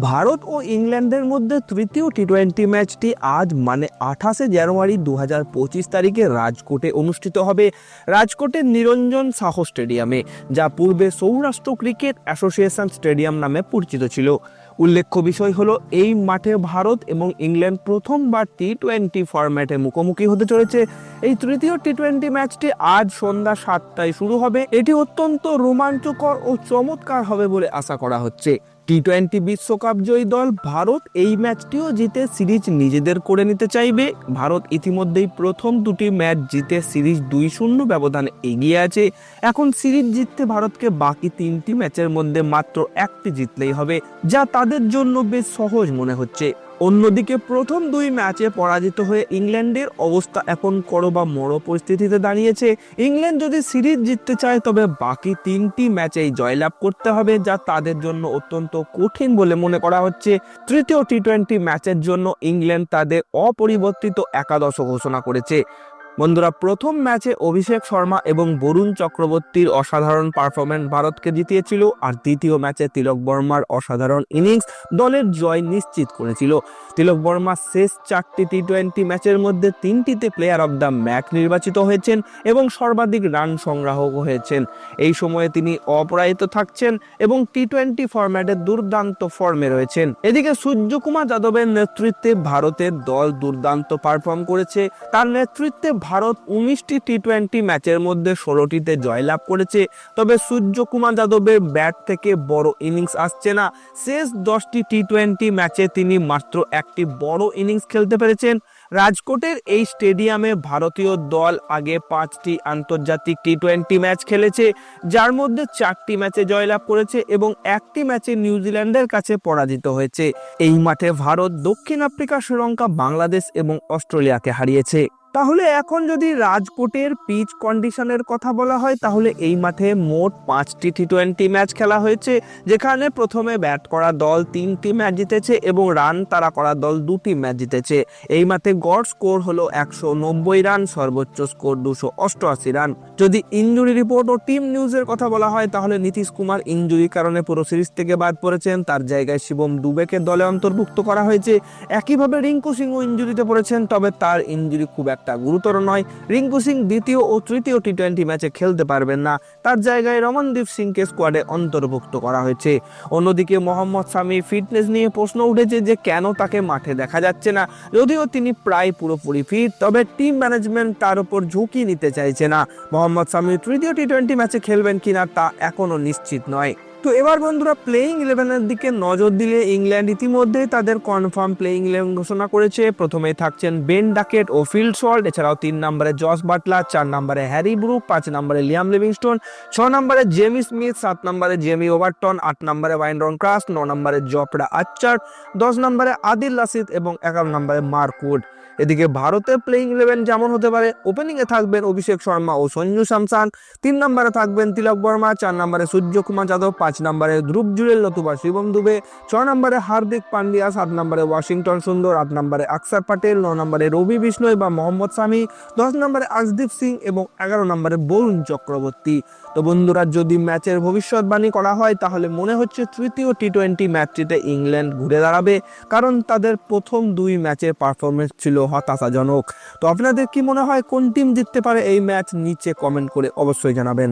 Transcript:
ভারত ও ইংল্যান্ডের মধ্যে তৃতীয় টি টোয়েন্টি ম্যাচটি আজ মানে আঠাশে জানুয়ারি দু হাজার পঁচিশ তারিখে রাজকোটে অনুষ্ঠিত হবে। রাজকোটের নিরঞ্জন সাহ স্টেডিয়ামে, যা পূর্বে সৌরাষ্ট্র ক্রিকেট অ্যাসোসিয়েশন স্টেডিয়াম নামে পরিচিত ছিল। উল্লেখ্য বিষয় হলো, এই মাঠে ভারত এবং ইংল্যান্ড প্রথমবার টি টোয়েন্টি ফরম্যাটে মুখোমুখি হতে চলেছে। এই তৃতীয় টি টোয়েন্টি ম্যাচটি আজ সন্ধ্যা সাতটায় শুরু হবে। এটি অত্যন্ত রোমাঞ্চকর ও চমৎকার হবে বলে আশা করা হচ্ছে। টি টোয়েন্টি বিশ্বকাপ জয়ী দল ভারত এই ম্যাচটিও জিতে সিরিজ নিজেদের করে নিতে চাইবে। ভারত ইতিমধ্যেই প্রথম দুটি ম্যাচ জিতে সিরিজ দুই শূন্য ব্যবধানে এগিয়ে আছে। এখন সিরিজ জিততে ভারতকে বাকি তিনটি ম্যাচের মধ্যে মাত্র একটি জিতলেই হবে, যা তাদের জন্য বেশ সহজ মনে হচ্ছে। অন্যদিকে প্রথম দুই ম্যাচে পরাজিত হয়ে ইংল্যান্ডের অবস্থা এখন করো বা মরো পরিস্থিতিতে দাঁড়িয়েছে। ইংল্যান্ড যদি সিরিজ জিততে চায়, তবে বাকি তিনটি ম্যাচেই জয়লাভ করতে হবে, যা তাদের জন্য অত্যন্ত কঠিন বলে মনে করা হচ্ছে। তৃতীয় টি টোয়েন্টি ম্যাচের জন্য ইংল্যান্ড তাদের অপরিবর্তিত একাদশ ঘোষণা করেছে। বন্ধুরা, প্রথম ম্যাচে অভিষেক শর্মা এবং বরুণ চক্রবর্তীর অসাধারণ পারফরমেন্স ভারতকে জিতিয়েছিল আর দ্বিতীয় ম্যাচে তিলক বর্মার অসাধারণ ইনিংস দলের জয় নিশ্চিত করেছিল। তিলক বর্মা শেষ চারটি টি টোয়েন্টি ম্যাচের মধ্যে তিনটিতে প্লেয়ার অব দ্য ম্যাচ নির্বাচিত হয়েছেন এবং সর্বাধিক রান সংগ্রাহক হয়েছেন। এই সময়ে তিনি অপরাজিত থাকছেন এবং টি টোয়েন্টি ফরম্যাটে দুর্দান্ত ফর্মে রয়েছেন। এদিকে সূর্যকুমার যাদবের নেতৃত্বে ভারতের দল দুর্দান্ত পারফর্ম করেছে। তার নেতৃত্বে ভারত উনিশটি টি টোয়েন্টি ম্যাচের মধ্যে ষোলোটিতে জয়লাভ করেছে। তবে সূর্যকুমার যাদবের ব্যাট থেকে বড় ইনিংস আসছে না। শেষ দশটি টি টোয়েন্টি ম্যাচে তিনি মাত্র একটি বড় ইনিংস খেলতে পেরেছেন। রাজকোটের এই স্টেডিয়ামে ভারতীয় দল আগে পাঁচটি আন্তর্জাতিক টি টোয়েন্টি ম্যাচ খেলেছে, যার মধ্যে চারটি ম্যাচে জয়লাভ করেছে এবং একটি ম্যাচে নিউজিল্যান্ডের কাছে পরাজিত হয়েছে। এই মাঠে ভারত দক্ষিণ আফ্রিকা, শ্রীলঙ্কা, বাংলাদেশ এবং অস্ট্রেলিয়াকে হারিয়েছে। তাহলে এখন যদি রাজকোটের পিচ কন্ডিশনের কথা বলা হয়, তাহলে এই মাঠে মোট পাঁচটি টি টোয়েন্টি ম্যাচ খেলা হয়েছে, যেখানে প্রথমে ব্যাট করা দল তিনটি ম্যাচ জিতেছে এবং রান তারা করা দল দুটি ম্যাচ জিতেছে। এই মাঠে গড় স্কোর হলো একশো নব্বই রান সর্বোচ্চ স্কোর দুশো অষ্টআশি রান যদি ইঞ্জুরি রিপোর্ট ও টিম নিউজের কথা বলা হয়, তাহলে নীতিশ কুমার ইঞ্জুরির কারণে পুরো সিরিজ থেকে বাদ পড়েছেন। তার জায়গায় শিবম দুবেকে দলে অন্তর্ভুক্ত করা হয়েছে। একইভাবে রিঙ্কু সিংও ইঞ্জুরিতে পড়েছেন, তবে তার ইঞ্জুরি খুব একটা গুরুতর নয়। রিঙ্কু সিং দ্বিতীয় ও তৃতীয় টি টোয়েন্টি ম্যাচে খেলতে পারবেন না। তার জায়গায় রমনদীপ সিংকে স্কোয়াডে অন্তর্ভুক্ত করা হয়েছে। অন্যদিকে মোহাম্মদ শামি ফিটনেস নিয়ে প্রশ্ন উঠেছে যে কেন তাকে মাঠে দেখা যাচ্ছে না। যদিও তিনি প্রায় পুরোপুরি ফিট তবে টিম ম্যানেজমেন্ট তার উপর ঝুঁকি নিতে চাইছে না। মোহাম্মদ শামি তৃতীয় টি টোয়েন্টি ম্যাচে খেলবেন কিনা তা এখনও নিশ্চিত নয়। তো এবার বন্ধুরা প্লেইং ইলেভেনের দিকে নজর দিলে ইংল্যান্ড ইতিমধ্যে তাদের কনফার্ম প্লেইং ইলেভেন ঘোষণা করেছে। প্রথমে থাকছেন বেন ডাকেট ও ফিল্ড সল্ট এছাড়াও তিন নম্বরে জস বাটলার চার নম্বরে হ্যারি ব্রুক পাঁচ নম্বরে লিয়াম লিভিংস্টোন ছ নম্বরে জেমি স্মিথ সাত নম্বরে জেমি ওভারটন আট নম্বরে ওয়াইনরন ক্রাস ন নম্বরে জপড়া আচ্চার দশ নম্বরে আদিল লাসিদ এবং এগারো নম্বরে মার্কুড এদিকে ভারতের প্লেইং ইলেভেন যেমন হতে পারে ওপেনিংয়ে থাকবেন অভিষেক শর্মা ও সঞ্জু স্যামসান, তিন নম্বরে থাকবেন তিলক বর্মা, চার নম্বরে সূর্যকুমার যাদব, পাঁচ নম্বরে ধ্রুব জুরেল নতুবা শিবম দুবে ছয় নম্বরে হার্দিক পান্ডিয়া, সাত নম্বরে ওয়াশিংটন সুন্দর, আট নম্বরে আকসার প্যাটেল ন নম্বরে রবি বিষ্ণয় বা মোহাম্মদ সামি দশ নম্বরে আকসদীপ সিং এবং এগারো নম্বরে বরুণ চক্রবর্তী। তো বন্ধুরা, যদি ম্যাচের ভবিষ্যৎবাণী করা হয়, তাহলে মনে হচ্ছে তৃতীয় টি টোয়েন্টি ম্যাচটিতে ইংল্যান্ড ঘুরে দাঁড়াবে, কারণ তাদের প্রথম দুই ম্যাচের পারফরমেন্স ছিল হতাশাজনক। তো আপনাদের কি মনে হয়, কোন টিম জিততে পারে এই ম্যাচ? নিচে কমেন্ট করে অবশ্যই জানাবেন।